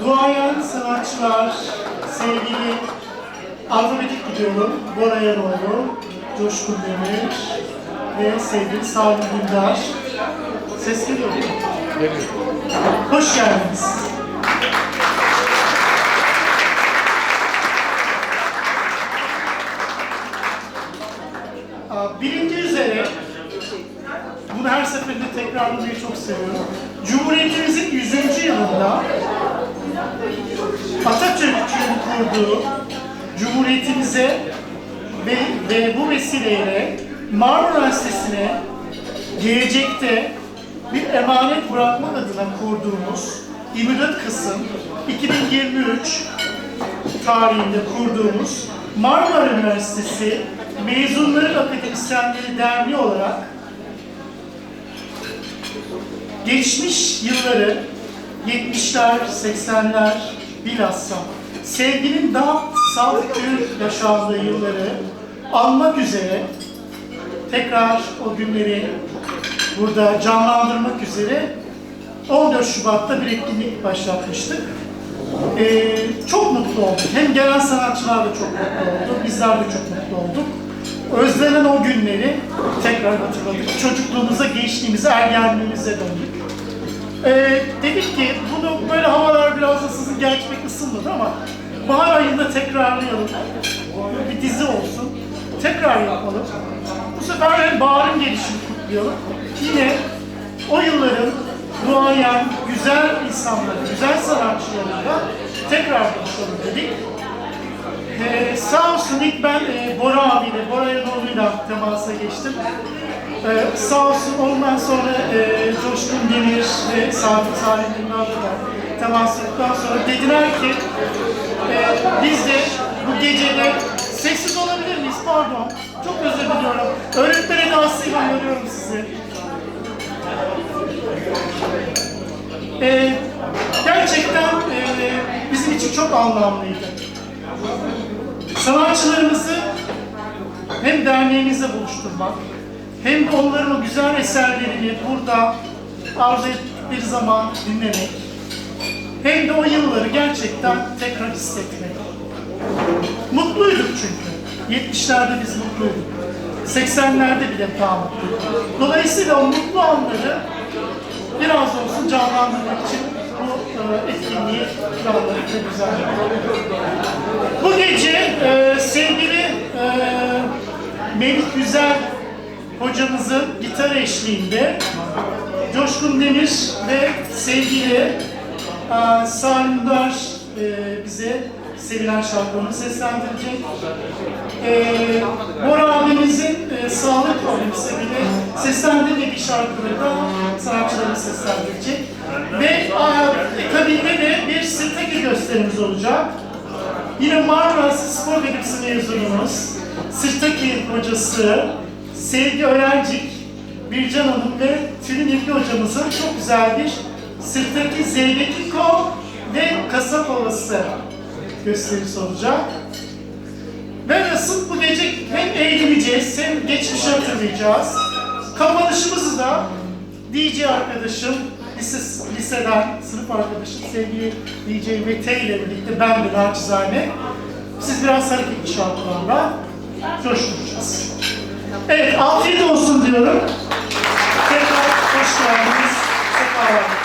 duayen sanatçılar, sevgili alfabetik gidiyorum. Bora Yaroğlu, Coşkun Demir ve sevgili Salim Dündar. Ses geliyor mu? Hoş geldiniz. Bilindiği üzere, bunu her seferinde tekrarlamayı çok seviyorum. Cumhuriyetimizin 100. yılında Atatürk'ün kurduğu Cumhuriyetimize ve, ve bu vesileyle Marmara Üniversitesi'ne gelecekte bir emanet bırakmak adına kurduğumuz 24 Kasım 2023 tarihinde kurduğumuz Marmara Üniversitesi Mezunları Akademisyenleri Derneği olarak geçmiş yılları 70'ler, 80'ler bilhassa sevginin daha sağlıklı yaşandığı yılları anmak üzere tekrar o günleri burada canlandırmak üzere 14 Şubat'ta bir etkinlik başlatmıştık. Ee, çok mutlu olduk. Hem gelen sanatçılar da çok mutlu oldu, bizler de çok mutlu olduk. Özlenen o günleri tekrar hatırladık. Çocukluğumuza, gençliğimize, ergenliğimize döndük. Ee, dedik ki bunu böyle havalar biraz da sizin gerçi pek ısınmadı ama bahar ayında tekrarlayalım. Bir dizi olsun. Tekrar yapalım. Bu sefer hem baharın gelişini kutlayalım. Yine o yılların duayen, güzel insanları, güzel sanatçılarıyla tekrar buluşalım dedik. Ee, sağ olsun ilk ben e, Bora abiyle, Bora Yanoğlu'yla temasa geçtim. Ee, sağ olsun ondan sonra e, Coşkun Demir ve Sadık Salim Dündar'la da temas ettikten sonra dediler ki e, biz de bu gecede sessiz olabilir miyiz? Pardon. Çok özür diliyorum. Öğretmen edasıyla görüyorum sizi. Ee, gerçekten e, bizim için çok anlamlıydı. Sanatçılarımızı hem derneğimizde buluşturmak, hem de onların o güzel eserlerini burada arzu ettikleri zaman dinlemek, hem de o yılları gerçekten tekrar hissetmek. Mutluyduk çünkü. 70'lerde biz mutluyduk. 80'lerde bile daha mutluyduk. Dolayısıyla o mutlu anları biraz olsun canlandırmak için bu e, etkinliği planladık ve düzenledik. Bu gece e, sevgili e, Melih Güzel hocamızın gitar eşliğinde Coşkun Demir ve sevgili e, Salim Dar e, bize sevilen şarkılarını seslendirecek. E, Bora abimizin e, sağlık abimizle bile seslendirdiği bir şarkıları da sanatçılarını seslendirecek. Ve e, akabinde de bir sirtaki gösterimiz olacak. Yine Marmara Spor Akademisi mezunumuz, Sırtaki hocası, Sevgi Öğrencik, Bircan Hanım ve Tülin İlgi hocamızın çok güzel bir Sırtaki Zeybeki Kol ve Kasap Ovası gösterisi olacak. Ve nasıl bu gece hem eğleneceğiz hem geçmişi hatırlayacağız. Kapanışımızı da DJ arkadaşım, lise, liseden sınıf arkadaşım sevgili DJ Mete ile birlikte ben de naçizane siz biraz hareketli şarkılarla coşturacağız. Evet, afiyet olsun diyorum. Tekrar hoş geldiniz. Sefalar